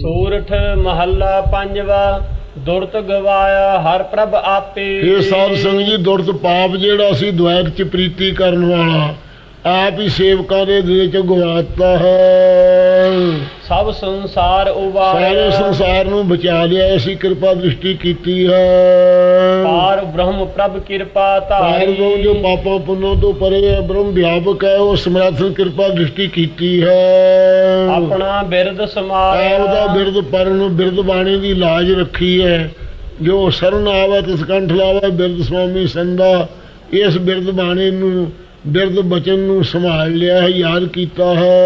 ਸੂਰਠ ਮਹੱਲਾ ਪੰਜਵਾ, ਦੁਰਤ ਗਵਾਇਆ ਹਰ ਪ੍ਰਭ ਆਪੇ। ਇਹ ਸਾਧ ਸੰਗ ਜੀ, ਦੁਰਤ ਪਾਪ ਜਿਹੜਾ ਸੀ ਦੁਆਇਕ ਚ ਪ੍ਰੀਤੀ ਕਰਨ ਵਾਲਾ ਆਪ ਹੀ ਸੇਵਕਾਂ ਦੇ ਦਿਲ ਚ ਗਵਾਤਾ ਹੈ। ਸਭ ਸੰਸਾਰ ਸਾਰੇ ਉਵਾਰਿਆ ਸੰਸਾਰ ਨੂੰ ਬਚਾ ਲਿਆ ਐਸੀ ਕਿਰਪਾ ਦ੍ਰਿਸ਼ਟੀ ਕੀਤੀ ਹੈ। ਪਾਰ ਬ੍ਰਹਮ ਪ੍ਰਭ ਕਿਰਪਾ ਪਾਰ ਜੋ ਧਾਰੀ ਪਾਪਾਂ ਪੁੰਨਾਂ ਤੋਂ ਪਰੇ ਹੈ ਬ੍ਰਹਮ ਵਿਆਪਕ ਹੈ ਉਹ ਸਮਰੱਥ ਕਿਰਪਾ ਦ੍ਰਿਸ਼ਟੀ ਕੀਤੀ ਹੈ। ਆਪਣਾ ਬਿਰਦ ਉਹਦਾ ਸਮਾਰਿਆ ਬਿਰਦ ਪਰਨ ਬਿਰਦ ਬਾਣੀ ਦੀ ਲਾਜ ਰੱਖੀ ਹੈ। ਜੋ ਸਰਨ ਆਵੇ ਤਿਸ ਕੰਠ ਲਾਵੇ ਬਿਰਦ ਸੁਆਮੀ ਸੰਦਾ ਇਸ ਬਿਰਦ ਬਾਣੀ ਨੂੰ ਬਿਰਦ ਬਚਨ ਨੂੰ ਸੰਭਾਲ ਲਿਆ ਹੈ ਯਾਦ ਕੀਤਾ ਹੈ।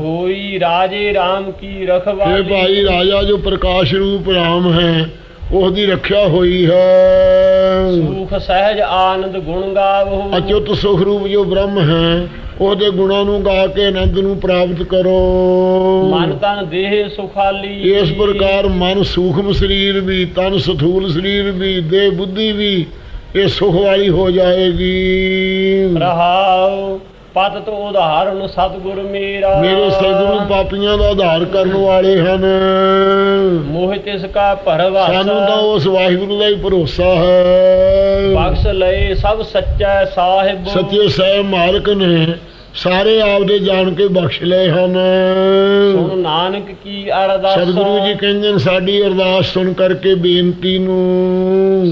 ਹੋਈ ਰਾਜੇ RAM ਕੀ ਇਹ ਰਖਵਾਲੀ ਭਾਈ ਰਾਜਾ ਜੋ ਪ੍ਰਕਾਸ਼ ਰੂਪ ਰਾਮ ਹੈ ਉਸ ਦੀ ਰੱਖਿਆ ਹੋਈ ਹੈ। ਸੁਖ ਸਹਿਜ ਆਨੰਦ ਗੁਣ ਗਾਵੋ। ਅਚੁੱਤ ਸੁਖ ਰੂਪ ਜੋ ਬ੍ਰਹਮ ਹੈ ਉਹਦੇ ਗੁਣਾਂ ਨੂੰ ਗਾ ਕੇ ਆਨੰਦ ਨੂੰ ਪ੍ਰਾਪਤ ਕਰੋ। ਮਨ ਤਨ ਦੇਹ ਸੁਖਾਲੀ। ਇਸ ਪ੍ਰਕਾਰ ਮਨ ਸੂਖਮ ਸਰੀਰ ਵੀ ਤਨ ਸਥੂਲ ਸਰੀਰ ਵੀ ਦੇਹ ਬੁੱਧੀ ਵੀ ਇਹ ਸੁਖ ਵਾਲੀ ਹੋ ਜਾਏਗੀ। ਰਹਾਉ ਪਤ ਤੋਂ ਉਦਾਹਰਨ ਸਤਿਗੁਰ ਮੇਰਾ। ਮੇਰੇ ਸਤਿਗੁਰੂ ਪਾਪੀਆਂ ਦਾ ਆਧਾਰ ਕਰਨ ਵਾਲੇ ਹਨ। ਮੋਹ ਤਿਸ ਕਾ ਭਰਵਾਸਾ। ਸਾਨੂੰ ਤਾਂ ਉਸ ਵਾਹਿਗੁਰੂ ਦਾ ਹੀ ਭਰੋਸਾ ਹੈ। ਬਖਸ਼ ਲਏ ਸਭ ਸੱਚਾ ਸਾਹਿਬ। ਸਤਿ ਸਾਹਿਬ ਮਾਲਕ ਨੇ ਸਾਰੇ ਆਪਦੇ ਜਾਣ ਕੇ ਬਖਸ਼ ਲਏ ਹਨ। ਸੁਣ ਨਾਨਕ ਕੀ ਅਰਦਾਸ। ਸਤਿਗੁਰੂ ਜੀ ਕਹਿੰਦੇ ਸਾਡੀ ਅਰਦਾਸ ਸੁਣ ਕਰਕੇ ਬੇਨਤੀ ਨੂੰ।